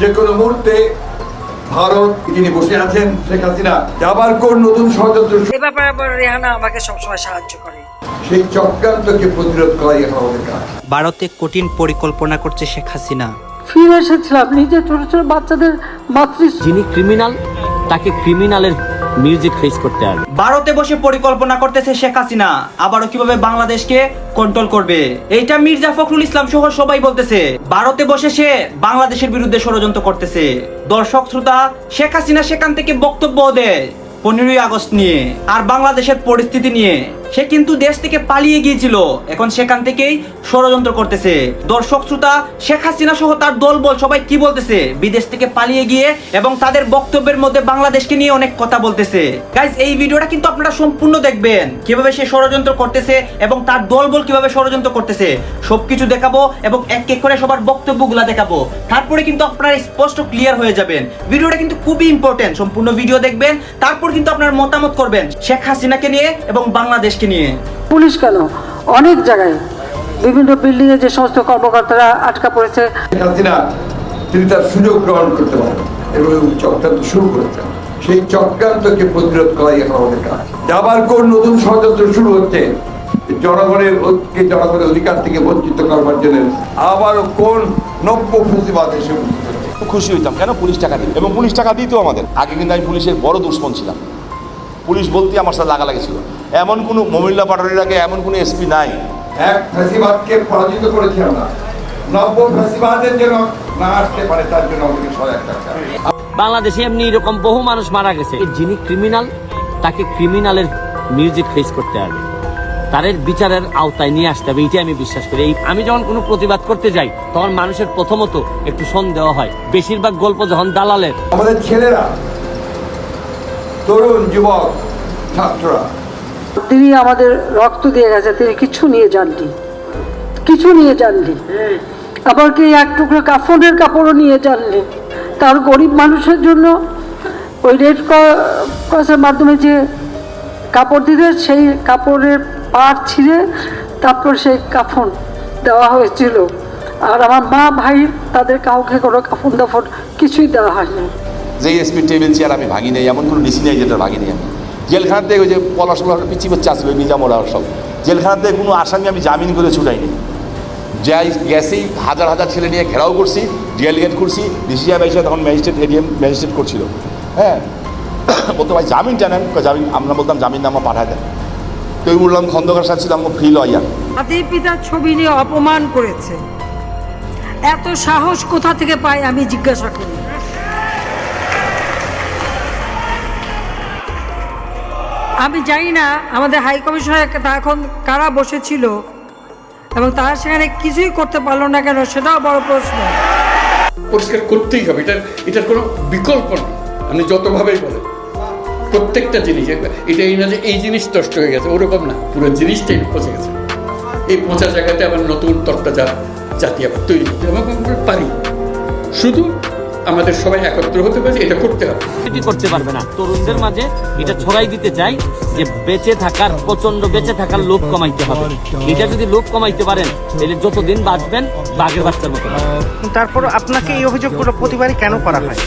যে কোনো মুহূর্তে ভারত যিনি বসে আছেন শেখ হাসিনা আবার কোন নতুন ষড়যন্ত্র এ ব্যাপারে আবার রেহানা আমাকে সবসময় সাহায্য করে। সেই চক্রান্তকে প্রতিরোধ করাই এখন আমাদের কাজ। ভারতে কঠিন পরিকল্পনা করছে শেখ হাসিনা। ফিরে এসেছিলাম নিজের ছোট ছোট বাচ্চাদের মাতৃ যিনি ক্রিমিনাল তাকে ক্রিমিনালের মিউজিক ফেস করতে হবে। ভারতে বসে পরিকল্পনা করতেছে শেখ হাসিনা। আবারও কীভাবে বাংলাদেশকে কন্ট্রোল করবে? এইটা মির্জা ফখরুল ইসলাম সহ সবাই বলতেছে। ভারতে বসে সে বাংলাদেশের বিরুদ্ধে ষড়যন্ত্র করতেছে। দর্শক, শ্রোতা, শেখ হাসিনা সেখান থেকে বক্তব্য দেয় পনেরোই আগস্ট নিয়ে। আর বাংলাদেশের পরিস্থিতি নিয়ে। সে কিন্তু দেশ থেকে পালিয়ে গিয়েছিল। এখন সেখান থেকেই ষড়যন্ত্র করতেছে। দর্শক, শ্রোতা, শেখ হাসিনা সহ তার দলবল সবাই কি বলতেছে? বিদেশ থেকে পালিয়ে গিয়ে এবং তাদের বক্তব্যের মধ্যে বাংলাদেশকে নিয়ে অনেক কথা বলতেছে। গাইজ এই ভিডিওটা কিন্তু আপনারা সম্পূর্ণ দেখবেন। কীভাবে সে ষড়যন্ত্র করতেছে এবং তার দলবল কীভাবে ষড়যন্ত্র করতেছে, সবকিছু দেখাবো এবং এক এক করে সবার বক্তব্যগুলো দেখাবো। তারপরে কিন্তু আপনারা স্পষ্ট ক্লিয়ার হয়ে যাবেন। ভিডিওটা কিন্তু খুবই ইম্পর্টেন্ট সম্পূর্ণ ভিডিও দেখবেন, তারপর কিন্তু আপনার মতামত করবেন শেখ হাসিনাকে নিয়ে এবং বাংলাদেশকে নিয়ে? পুলিশ কেন? অনেক জায়গায়। বিভিন্ন বিল্ডিং এ যে সমস্ত কর্মকর্তারা আটকা পড়েছে। হাসিনা তিনি তার সুযোগ গ্রহণ করতে পারেন এবং চক্রান্ত শুরু করেছেন। সেই চক্রান্তকে প্রতিরোধ করাই এখন আমাদের কাজ। আবার কোন নতুন ষড়যন্ত্র শুরু হচ্ছে। জনগণের ঐক্যকে জনগণের অধিকার থেকে বঞ্চিত করবার জন্য আবার কোন নব্য প্রতিবাদ এসে খুশি হইতাম। কেন পুলিশ টাকা দিত? এবং পুলিশ টাকা দিত আমাদের। আগে কিন্তু আমি পুলিশের বড় দুশ্মন ছিলাম। পুলিশ বলতে আমার সাথে লাগালাগি ছিল এমন কোনো মমিল্লা পাটারির আগে এমন কোনো এসপি নাই। এক ফ্যাসিবাদকে পরাজিত করেছি আমরা। নব্য ফ্যাসিবাদের যেন না আসতে পারে তার জন্য আমাদেরকে সহায়তা বাংলাদেশে এমনি এরকম বহু মানুষ মারা গেছে। যিনি ক্রিমিনাল তাকে ক্রিমিনালের মিউজিক ফেস করতে হবে। তাদের বিচারের আওতায় নিয়ে আসতে হবে এইটাই আমি বিশ্বাস করি। এই আমি যখন কোনো প্রতিবাদ করতে যাই তখন মানুষের প্রথমত একটু সন্দেহ হয়। বেশিরভাগ গল্প যখন দালালের আমাদের ছেলেরা তরুণ যুবক, ছাত্ররা। তিনি আমাদের রক্ত দিয়ে গেছে, তিনি কিছু নিয়ে যাননি। কিছু নিয়ে যাননি। আবার কি এক টুকরো কাফনের কাপড়ও নিয়ে যাননি। তার গরিব মানুষের জন্য ওই রেড ক্রসের মাধ্যমে যে কাপড় দিতে সেই কাপড়ের পাট ছিঁড়ে তারপর সেই কাফন দেওয়া হয়েছিল। আর আমার মা, ভাই, তাদের কাউকে কোনো কাফন দাফন কিছুই দেওয়া হয়নি। যে এসপি টেবিল চেয়ার আমি ভাঙি নেই, এমন কোনো ডিসি নেই যেটা ভাঙি নেই আমি। জেলখানাতে ওই যে পলাশ পিচি বাচ্চা আসবে নিজামরা সব। জেলখানাতে কোনো আসামি আমি জামিন করে ছুটাইনি যাই গেছি হাজার হাজার ছেলে নিয়ে ঘেরাও করছি জেল গেট করছি ডিসি সাহেব এসে তখন ম্যাজিস্ট্রেট এডিএম ম্যাজিস্ট্রেট করছিল। হ্যাঁ? বলতো, ভাই জামিন জানেন জামিন, আমরা বলতাম জামিন নামা পাঠায় দেন। তো বললাম, খন্দকার সাহেব ছিল আমাকে ফ্রি লয়ার জাতির পিতার ছবি নিয়ে অপমান করেছে। এত সাহস কোথা থেকে পাই আমি জিজ্ঞাসা করি। আমি জানি না আমাদের হাই কমিশনার এখন কারা বসেছিল এবং তারা সেখানে কিছুই করতে পারল না কেন সেটাও বড় প্রশ্ন। পরিষ্কার করতেই হবে, এটার এটার কোনো বিকল্প নেই। আপনি যতভাবেই বলেন, প্রত্যেকটা জিনিস, এটা এই না যে এই জিনিস নষ্ট হয়ে গেছে, ওরকম না। পুরো জিনিসটাই পচে গেছে। এই পচা জায়গাতে আবার নতুন তরতাজা জাতি আবার তৈরি করতে এবং পারি। শুধু আমাদের সবাই একত্র হতে পারে এটা করতে হবে। রাজনীতি করতে পারবে না। তরুণদের মাঝে এটা ছড়াই দিতে চাই যে বেঁচে থাকার প্রচণ্ড বেঁচে থাকার লোভ কমাইতে হবে। এটা যদি লোভ কমাইতে পারেন তাহলে যতদিন বাঁচবেন বাঘের বাচ্চার মতো তারপর আপনাকে এই অভিযোগগুলো প্রতিবারই কেন করা হয়?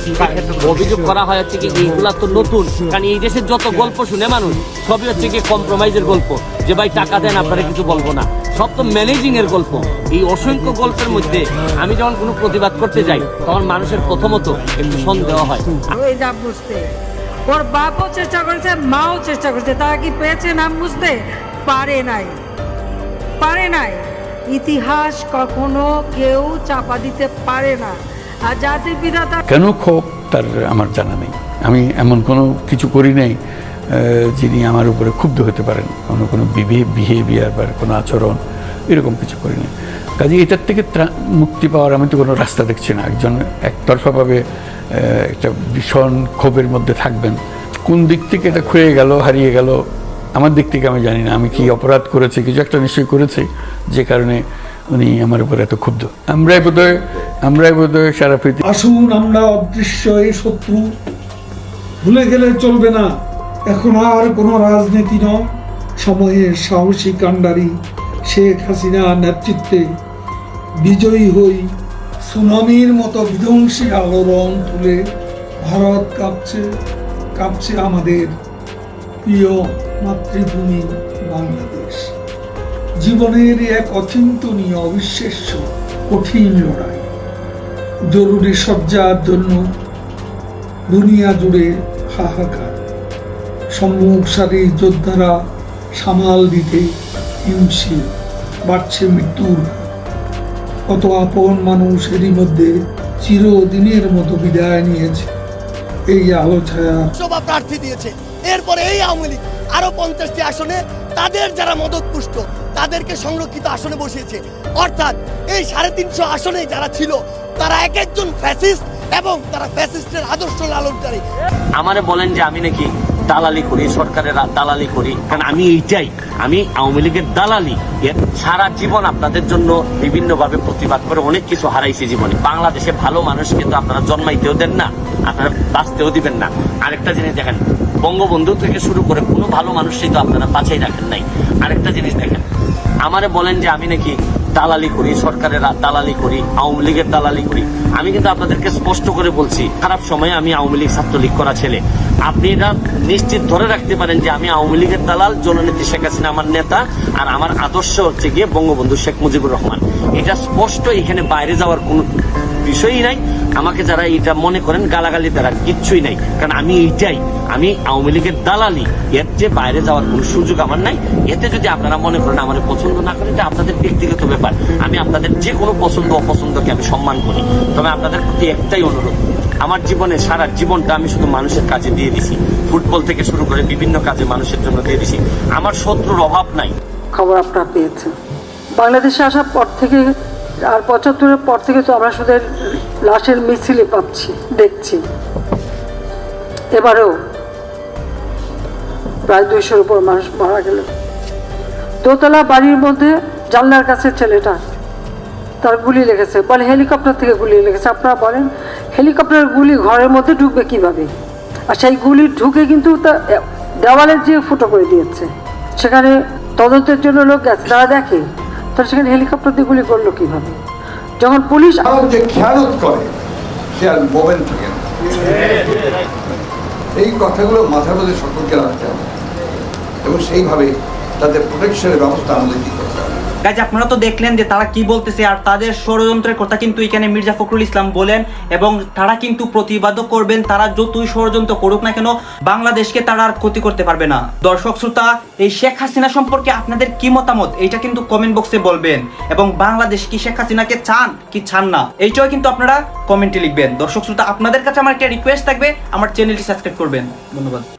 অভিযোগ করা হয় হচ্ছে কি এইগুলা তো নতুন কারণ এই দেশের যত গল্প শুনে মানুষ সবই হচ্ছে কি কম্প্রোমাইজের গল্প। যে ভাই টাকা দেন আপনারা কিছু বলব না। সব তো ম্যানেজিং এর গল্প। এই অসংখ্য গল্পের মধ্যে আমি যখন কোনো প্রতিবাদ করতে যাই তখন মানুষের প্রথমত একটু সন্দেহ হয়। বুঝতে। ওর বাপও চেষ্টা করেছে মাও চেষ্টা করেছে তারা কি পেয়েছে নাম বুঝতে? পারে নাই। পারে নাই। ইতিহাস কখনো কেউ চাপা দিতে পারে না। আর জাতির পিতা কেন ক্ষোভ তার আমার জানা নেই। আমি এমন কোনো কিছু করি নাই যিনি আমার উপরে ক্ষুব্ধ হতে পারেন কোনো কোনো বিহেভিয়ার বা কোনো আচরণ, এরকম কিছু করি নাই কাজে এটার থেকে মুক্তি পাওয়ার আমি তো কোনো রাস্তা দেখছি না। একজন একতরফাভাবে একটা ভীষণ ক্ষোভের মধ্যে থাকবেন। কোন দিক থেকে এটা ক্ষয়ে গেল, হারিয়ে গেল, আমার দিক থেকে আমি জানি না। আমি কি অপরাধ করেছি, কিছু একটা নিশ্চয়ই করেছি, যে কারণে উনি আমার উপর এত ক্ষুব্ধ। আমরাই বোধহয় আমরাই বোধহয় সারা পৃথিবী আসুন আমরা অদৃশ্য এই শত্রু, ভুলে গেলে চলবে না। এখন আর কোনো রাজনীতি নয়। সময়ের সাহসী কাণ্ডারি শেখ হাসিনার নেতৃত্বে বিজয়ী হই সুনামির মতো বিধ্বংসী আলোড়ন তুলে ভারত কাঁপছে কাঁপছে আমাদের প্রিয় মাতৃভূমি বাংলাদেশ। জীবনের এক অচিন্তনীয় অবিশ্বাস্য কঠিন লড়াই। জরুরি সজ্জার জন্য দুনিয়া জুড়ে হাহাকার। সম্মুখ সারির যোদ্ধারা সামাল দিতে হিমশিম বাড়ছে মৃত্যুর। কত আপন মানুষ এরই মধ্যে চিরদিনের মতো বিদায় নিয়েছে। এই আলো ছায়া লোকসভা প্রার্থী দিয়েছে। এরপরে এই আওয়ামী লীগ আরও পঞ্চাশটি আসনে তাদের যারা মদত পুষ্ট তাদেরকে সংরক্ষিত আসনে বসিয়েছে। অর্থাৎ এই সাড়ে তিনশো আসনে যারা ছিল তারা এক একজন ফ্যাসিস্ট এবং তারা ফ্যাসিস্টের আদর্শ লালনকারী। আমারে বলেন যে আমি নাকি দালালি করি, সরকারের দালালি করি। কারণ আমি এইটাই, আমি আওয়ামী লীগের দালালি। সারা জীবন আপনাদের জন্য বিভিন্ন ভাবে প্রতিবাদ করে অনেক কিছু হারাইছি জীবনে। বাংলাদেশে ভালো মানুষ কিন্তু আপনারা জন্মাইতেও দেন না, আপনারা বাঁচতেও দিবেন না। আরেকটা জিনিস দেখেন, বঙ্গবন্ধু থেকে শুরু করে কোনো ভালো মানুষই তো আপনারা বাঁচাই রাখেন নাই। আরেকটা জিনিস দেখেন, আমারে বলেন যে আমি নাকি দালালি করি, সরকারের দালালি করি, আওয়ামী লীগের দালালি করি। আমি কিন্তু আপনাদেরকে স্পষ্ট করে বলছি, খারাপ সময়ে আমি আওয়ামী লীগ ছাত্রলীগ করা ছেলে। আপনি এটা নিশ্চিত ধরে রাখতে পারেন যে আমি আওয়ামী লীগের দালাল, জননেত্রী শেখ হাসিনা আমার নেতা, আর আমার আদর্শ হচ্ছে গিয়ে বঙ্গবন্ধু শেখ মুজিবুর রহমান। এটা স্পষ্ট, এখানে বাইরে যাওয়ার কোনো বিষয়ই নাই। আমাকে যারা এটা মনে করেন, গালাগালি দ্বারা কিচ্ছুই নাই। কারণ আমি এইটাই, আমি আওয়ামী লীগের দালালি। এর যে বাইরে যাওয়ার কোনো সুযোগ আমার নাই। এতে যদি আপনারা মনে করেন আমার পছন্দ না করেন, এটা আপনাদের ব্যক্তিগত ব্যাপার। আমি আপনাদের যে কোনো পছন্দ, অপছন্দকে আমি সম্মান করি। তবে আপনাদের প্রতি একটাই অনুরোধ আমার জীবনে সারা জীবনটা আমি শুধু মানুষের কাজে দিয়ে দিছি। ফুটবল থেকে শুরু করে বিভিন্ন কাজে মানুষের জন্য দিয়ে দিছি। আমার শত্রুর অভাব নাই। খবর আপনারা পেয়েছেন। বাংলাদেশে আসার পর থেকে আর পঁচাত্তরের পর থেকে তো আমরা শুধু লাশের মিছিলে পাচ্ছি, দেখছি। এবারেও প্রায় দুইশোর উপর মানুষ মারা গেল। দোতলা বাড়ির মধ্যে জানলার কাছে ছেলেটা তার গুলি লেগেছে। বলে, হেলিকপ্টার থেকে গুলি লেগেছে। আপনারা বলেন হেলিকপ্টারের গুলি ঘরের মধ্যে ঢুকবে কীভাবে? আর সেই গুলি ঢুকে কিন্তু তা দেওয়ালে যে ফুটো করে দিয়েছে, সেখানে তদন্তের জন্য লোক গেছে তারা দেখে, তারা সেখানে হেলিকপ্টার দিয়ে গুলি করল কীভাবে? যখন পুলিশ যে খেয়ালত করে, সে আর এই কথাগুলো মাথার মধ্যে সকলকে রাখতে হবে। এবং সেইভাবে তাদের প্রোটেকশনের ব্যবস্থা আমাদের দিতে গাইজ আপনারা তো দেখলেন যে তারা কি বলতেছে আর তাদের ষড়যন্ত্রের কথা কিন্তু এখানে মির্জা ফখরুল ইসলাম বলেন এবং তারা কিন্তু প্রতিবাদও করবেন, তারা যতই ষড়যন্ত্র করুক না কেন, বাংলাদেশকে তারা আর ক্ষতি করতে পারবে না। দর্শক, শ্রোতা, এই শেখ হাসিনা সম্পর্কে আপনাদের কি মতামত? এটা কিন্তু কমেন্ট বক্সে বলবেন। এবং বাংলাদেশ কি শেখ হাসিনাকে চান কি চান না? এইটাও কিন্তু আপনারা কমেন্টে লিখবেন। দর্শক, শ্রোতা, আপনাদের কাছে আমার একটা রিকোয়েস্ট থাকবে, আমার চ্যানেলটি সাবস্ক্রাইব করবেন। ধন্যবাদ।